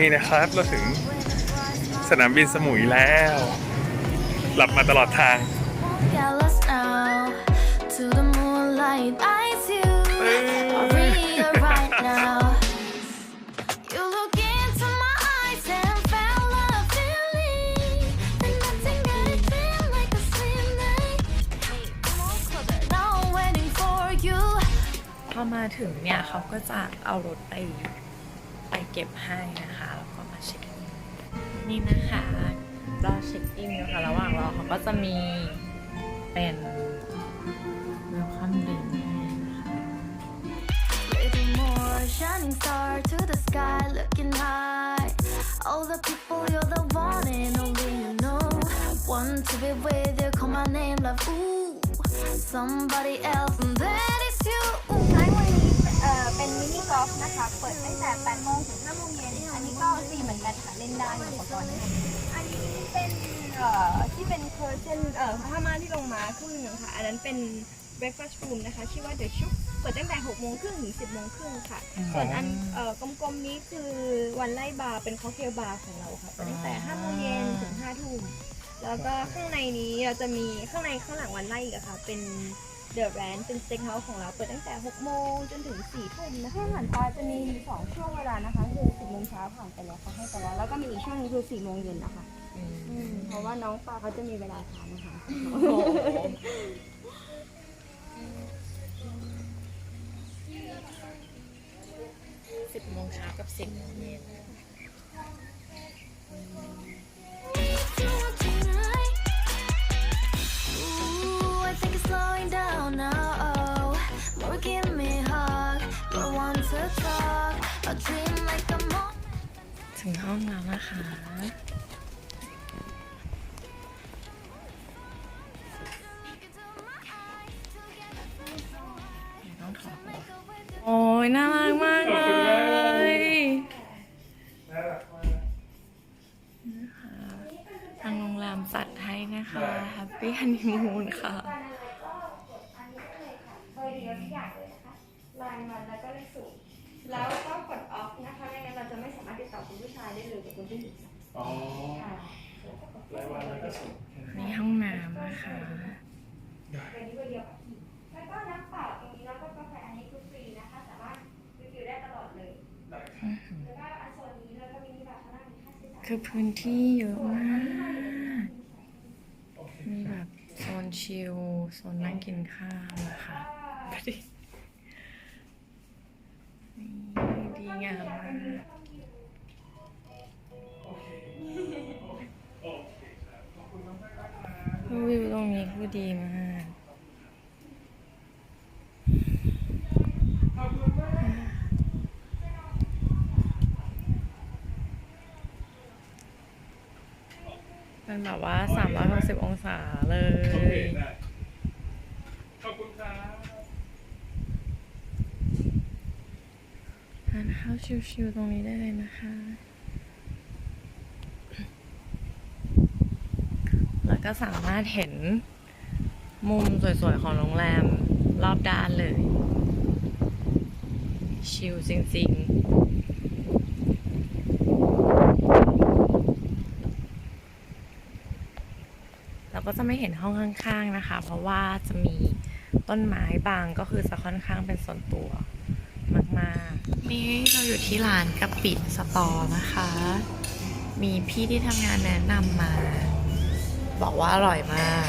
นี่นะครับเราถึงสนามบินสมุยแล้ว หลับมาตลอดทาง Jealous now to the moonlight eyes you are real right now. You look into my eyes and found a feeling that nothing got it feel like a slim night. Hey, come on closer, now I'm waiting for you. พอมาถึงเนี่ยเขาก็จะเอารถไปไปเก็บให้นะ นี่นะคะเรอเช็คอินนะคะ ระหว่างรอเขาก็จะมีเป็นเวลคัมดริงนะคะ Little more shining star to the sky, looking high. All the people, you're the one and only you know. Want to be with you, call my name, love. Ooh, somebody else, and that is you. ไลฟ์วันนี้เป็นมินิกอล์ฟนะคะ เปิดตั้งแต่8โมงถึง5โมงเย็น อันนี้ก็ฟรีเหมือนกันค่ะเล่นได้อุปกรณ์นี้อันนี้เป็นเอ่อที่เป็นเคอร์เทนเอ่อผ้าม่านที่ลงมาครึ่งหนึ่งค่ะ อันนั้นเป็น breakfast room นะคะ ชื่อว่า The Shook เปิดตั้งแต่6โมงครึ่งถึง 10โมงครึ่งค่ะ ส่วนอันเอ่อกลมๆนี้คือวันไล่บาร์เป็นค็อกเทลบาร์ของเราค่ะเปิดตั้งแต่5โมงเย็นถึง5ทุ่มแล้วก็ข้างในนี้เราจะมีข้างในข้างหลังวันไล่อีกอะค่ะ เป็น เดอะแรนเป็นสเต็กเฮาส์ของเราเปิดตั้งแต่ 6 โมงจนถึง 4 ทุ่มนะคะหันตาจะมี 2 ช่วงเวลานะคะ คือ 10 โมงเช้าผ่านไปแล้วเขาให้ไปแล้ว แล้วก็มีอีกช่วงนึงคือ 4 โมงเย็นนะคะอืมอืมเพราะว่าน้องปลาเขาจะมีเวลาทานนะคะโอ้โหสิบโมงเช้ากับสิบโมงเย็น ถึงห้องแล้วนะคะต้องถอดหัวโอ้ยน่ารักมากเลยนะคะทางโรงแรมจัดให้นะคะแฮปปี้ฮันนีมูนค่ะอันนี้ก็เลยค่ะเบอร์เดียวทุกอย่างเลยนะคะลายมันแล้วก็เลขสูตรแล้วก็กดออฟ นะคะไม่งั้นเราจะไม่สามารถติดต่อคุณผู้ชายได้เลยกับคุณผู้หญิงอ๋อค่ะรายวันแล้วก็ส่งนี่ห้องน้ำนะคะเป็นนี้เบอร์เดียวกับพี่แล้วก็น้ำเปล่าตรงนี้แล้วก็กาแฟอันนี้คือฟรีนะคะ สามารถรีวิวได้ตลอดเลยแล้วก็อันโซนนี้แล้วก็มินิบาร์ข้างล่างมีค่าใช้จ่ายคือพื้นที่เยอะมาก มีแบบโซนชิลโซนนั่งกินข้าวนะคะนี่ดี งามมากวิวตรงนี้คือดีมากเป็นแบบว่า 360 องศาเลโอเคย ได้ขอบคุณครับ ทานข้าชิวๆตรงนี้ได้เลยนะคะ แล้วก็สามารถเห็นมุมสวยๆ ของโรงแรมรอบด้านเลย ชิลจริงๆ เราก็จะไม่เห็นห้องข้างๆนะคะ เพราะว่าจะมีต้นไม้บางก็คือจะค่อนข้างเป็นส่วนตัวมากๆ นี่เราอยู่ที่ร้านกะปิสตอนะคะ มีพี่ที่ทำงานแนะนำมา บอกว่าอร่อยมาก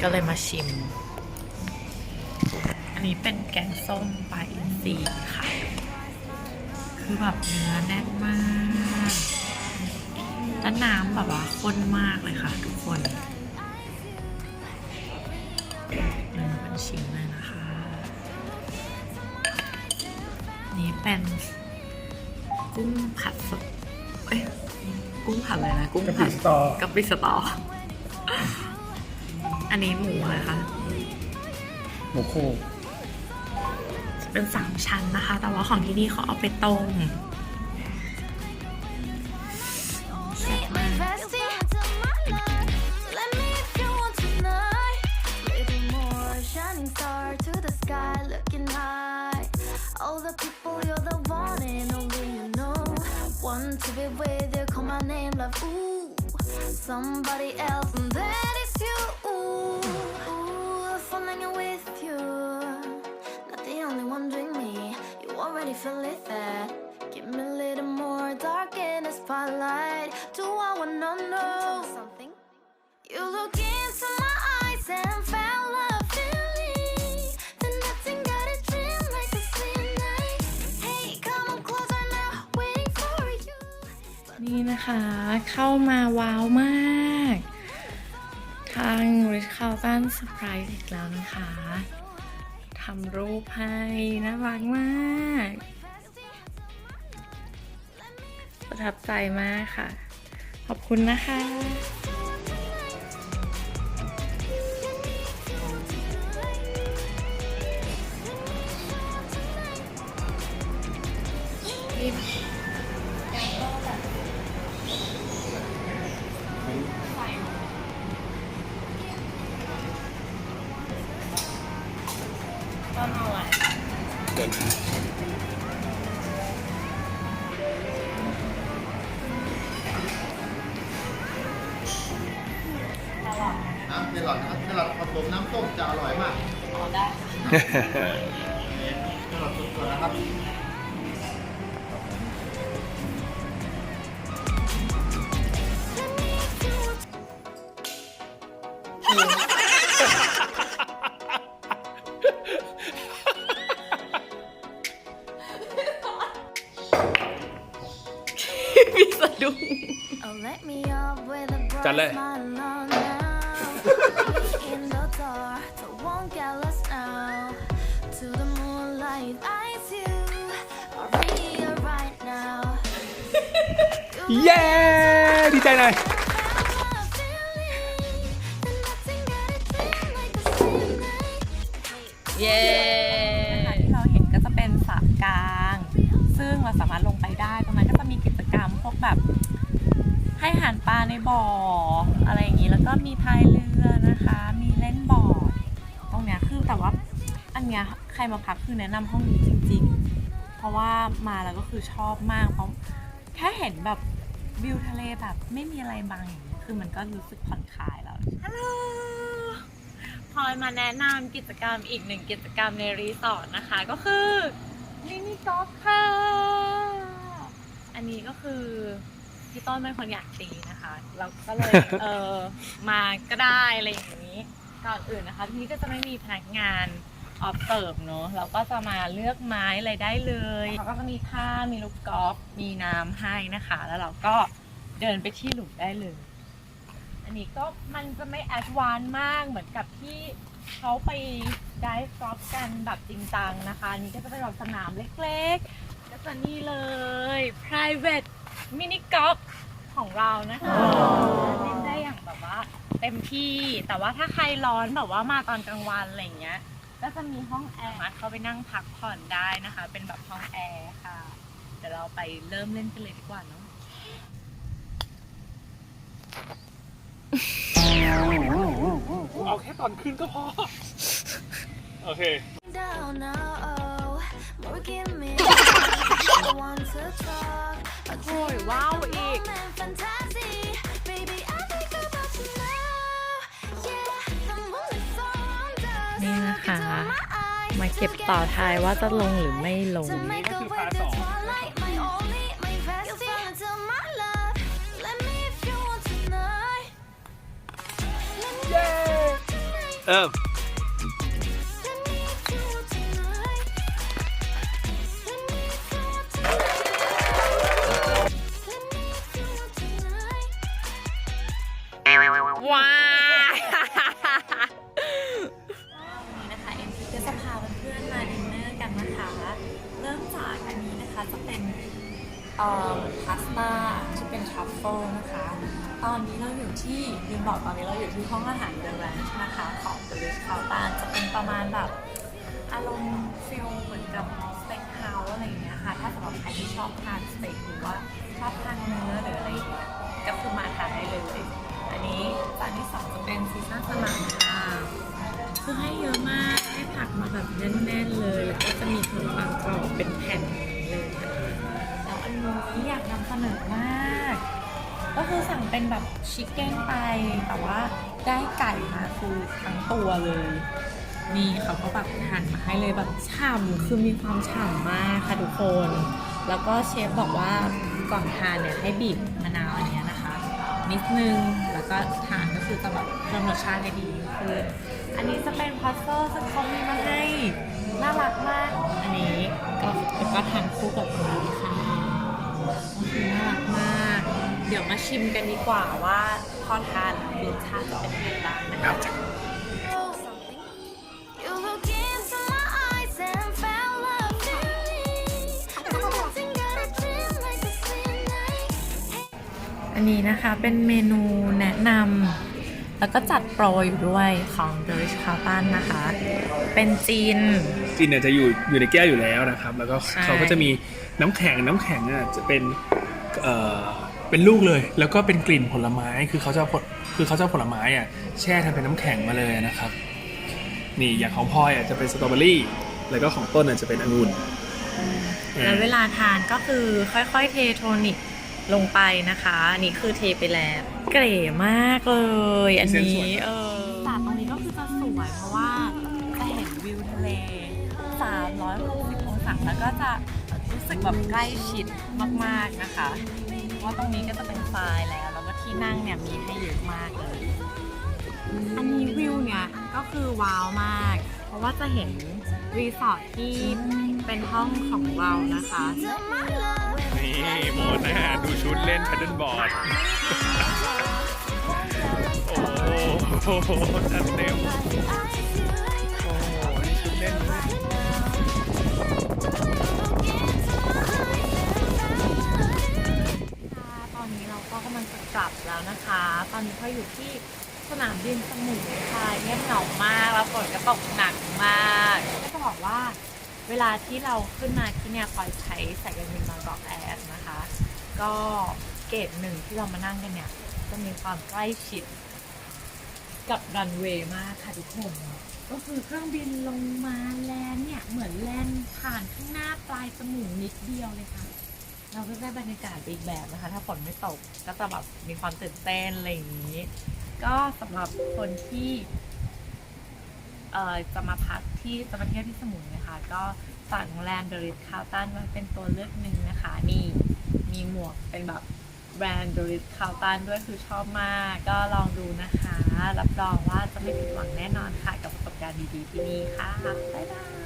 ก็เลยมาชิม อันนี้เป็นแกงส้มปลาอินทรีค่ะ คือแบบเนื้อแน่นมากและน้ำแบบว่าข้นมากเลยค่ะทุกคนเนื้อเป็นชิ้น เลยนะคะนี่เป็นกุ้งผัดสดเอ้ยกุ้งผัดอะไรนะกุ้งกะผัปิดสตอกับปิสตอ อันนี้หมูอะไรคะ หมูโคจะเป็นสามชั้นนะคะ แต่ว่าของที่นี่เขาเอาไปต้ม in the spotlight. Do I wanna know something? You look into my eyes and found love feeling. Then nothing got a dream like a same night. Hey, come on closer now, waiting for you. นี่นะคะเข้ามาว้าวมาก ทางริชคาลตันเซอร์ไพรส์อีกแล้วนะคะทำรูปให้น่ารักมาก ทับใจมากค่ะ ขอบคุณนะคะเดิน มลอนสดๆนะครับมีสะดุ้ง Oh, let me up with a bright จัดเลย smile on now. Me in the dark, so won't get เย้ ดีใจหน่อยเย้ที่เราเห็นก็จะเป็นสระกลาง ซึ่งเราสามารถลงไปได้ตรงนั้นก็จะมีกิจกรรมพวกแบบ ให้อาหารปลาในบ่อ อะไรอย่างนี้แล้วก็มีพายเรือนะคะ มีเล่นบอร์ดตรงเนี้ยคือแต่ว่าอันเนี้ยใครมาพักคือแนะนำห้องนี้จริง ๆ เพราะว่ามาแล้วก็คือชอบมากเพราะ แค่เห็นแบบวิวทะเลแบบไม่มีอะไรบังอย่างนี้คือมันก็รู้สึกผ่อนคลายแล้วฮัลโหลพลอยมาแนะนำกิจกรรมอีกหนึ่งกิจกรรมในรีสอร์ทนะคะ ก็คือมินิกอล์ฟค่ะ อันนี้ก็คือพี่ต้นเป็นคนอยากตีนะคะ เราก็เลย เออมาก็ได้อะไรอย่างนี้ ก่อนอื่นนะคะ ที่นี่ก็จะไม่มีพนักงาน ออฟเสิร์ฟเนอะเราก็จะมาเลือกไม้อะไรได้เลยเขาก็จะมีผ้ามีลูกกอล์ฟมีน้ำให้นะคะ แล้วเราก็เดินไปที่หลุมได้เลย อันนี้ก็มันจะไม่แอดวานมากเหมือนกับที่เขาไปได้กอล์ฟกันแบบจริงจังนะคะอันนี้ก็จะเป็นแบบสนามเล็กๆก็จะนี่เลย private mini golf ของเรานะคะเล่นได้อย่างแบบว่าเต็มที่แต่ว่าถ้าใครร้อนแบบว่ามาตอนกลางวันอะไรอย่างเงี้ย ก็จะมีห้องแอร์เข้าไปนั่งพักผ่อนได้นะคะ เป็นแบบห้องแอร์ค่ะ เดี๋ยวเราไปเริ่มเล่นกันเลยดีกว่าเนาะ เอาแค่ตอนขึ้นก็พอ โอเค Down now, oh, more give me. I want to talk. A Ôi, wow, dream, Ig. moment, fantasy. นี่ Look นะคะ into my eyes. มาเก็บต่อท้ายว่าจะลงหรือไม่ลง To make Ini up kan with part the song. twilight, my only, my นะคะจะเป็นพาสต้าที่เป็นทรัฟเฟิลนะคะ ตอนนี้เราอยู่ที่ลืมบอกตอนนี้เราอยู่ที่ห้องอาหารเดอะแรนช์นะคะของเดอะริชคาลตันจะเป็นประมาณแบบอารมณ์ฟิลเหมือนกับสเต็กเฮาส์อะไรอย่างเงี้ยค่ะ ถ้าสำหรับใครที่ชอบทานสเต็กหรือว่าชอบทานเนื้อหรืออะไรอย่างเงี้ยก็คือมาทานได้เลย อันนี้จานที่สองจะเป็นซีซ่าสลัดค่ะคือให้เยอะมากให้ผักมาแบบแน่นๆเลยแล้วก็จะมีขนมปังกรอบเป็นแผ่น เลยแล้วอันนี้อยากนำเสนอมาก ก็คือสั่งเป็นแบบชิคเก้นไป แต่ว่าได้ไก่มาคือทั้งตัวเลย นี่เขาก็แบบหั่นมาให้เลยแบบฉ่ำคือมีความฉ่ำมากค่ะทุกคน แล้วก็เชฟบอกว่าก่อนทานเนี่ยให้บีบมะนาวอันนี้นะคะ นิดนึงแล้วก็ทานก็คือจะแบบเพิ่มรสชาติให้ดีขึ้นอันนี้จะเป็นพัซเซอร์ซึ่งเขามีมาให้ น่ารักมาก อันนี้ก็ก็ทานคู่กับอันนี้ค่ะก็คือน่ารักมาก เดี๋ยวมาชิมกันดีกว่าว่าพอทานรสชาติจะเป็นยังไงบ้างนะคะ You look into my eyes and found love to me. Nothing got a dream like the same night. อันนี้นะคะเป็นเมนูแนะนำ แล้วก็จัดโปรอยู่ด้วยของ The Rich Carlton นะคะ เป็นจีน จีนเนี่ยจะอยู่อยู่ในแก้วอยู่แล้วนะครับ แล้วก็ใช่ เขาก็จะมีน้ำแข็งน้ำแข็งอะจะเป็นเอ่อเป็นลูกเลย แล้วก็เป็นกลิ่นผลไม้คือเขาจะเอาผลคือเขาจะเอาผลไม้อะแช่ทำเป็นน้ำแข็งมาเลยนะครับ นี่อย่างของพลอยอะจะเป็นสตรอเบอรี่แล้วก็ของต้นอะจะเป็นองุ่น แล้วเวลาทานก็คือค่อยๆเทโทนิก ลงไปนะคะอันนี้คือเทไปแล้ว เก๋มากเลย อันนี้เออจากตรงนี้ก็คือจะสวยเพราะว่าจะเห็นวิวทะเล 360องศาแล้วก็จะรู้สึกแบบใกล้ชิดมากๆนะคะเพราะว่าตรงนี้ก็จะเป็นทรายแล้ว แล้วก็ที่นั่งเนี่ยมีให้เยอะมากเลย อันนี้วิวเนี่ยก็คือว้าวมาก เพราะว่าจะเห็นรีสอร์ทที่เป็นห้องของเรานะคะ To my love. นี่โมนะดูชุดเล่นแพดเดิลบอร์ด โอ้โหจัดเต็ม โอ้โห นี่ชุดเล่นเลยค่ะตอนนี้เราก็กำลังจะกลับแล้วนะคะ ตอนนี้เราอยู่ที่สนามบินสมุยค่ะเงียบเหงามากแล้วฝนก็ตกหนักมาก ก็จะบอกว่า เวลาที่เราขึ้นมาที่เนี่ยคอยใช้สายการบินบางกอกแอร์นะคะ ก็เกตหนึ่งที่เรามานั่งกันเนี่ยจะมีความใกล้ชิดกับรันเวย์มากค่ะทุกคน ก็คือเครื่องบินลงมาแลนเนี่ยเหมือนแลนผ่านข้างหน้าปลายจมูกนิดเดียวเลยค่ะ เราก็ได้บรรยากาศอีกแบบนะคะ ถ้าฝนไม่ตกก็จะแบบมีความตื่นเต้นอะไรอย่างนี้ ก็สำหรับคนที่ เอ่อจะมาพักที่จะมาเที่ยวที่สมุยนะคะ ก็สั่งโรงแรมเดลิทคาวตันไว้เป็นตัวเลือกหนึ่งนะคะนี่มีหมวกเป็นแบบแบรนด์เดลิทคาวตันด้วยคือชอบมาก ก็ลองดูนะคะ รับรองว่าจะไม่ผิดหวังแน่นอนค่ะ กับประสบการณ์ดีๆที่นี่ค่ะบ๊ายบาย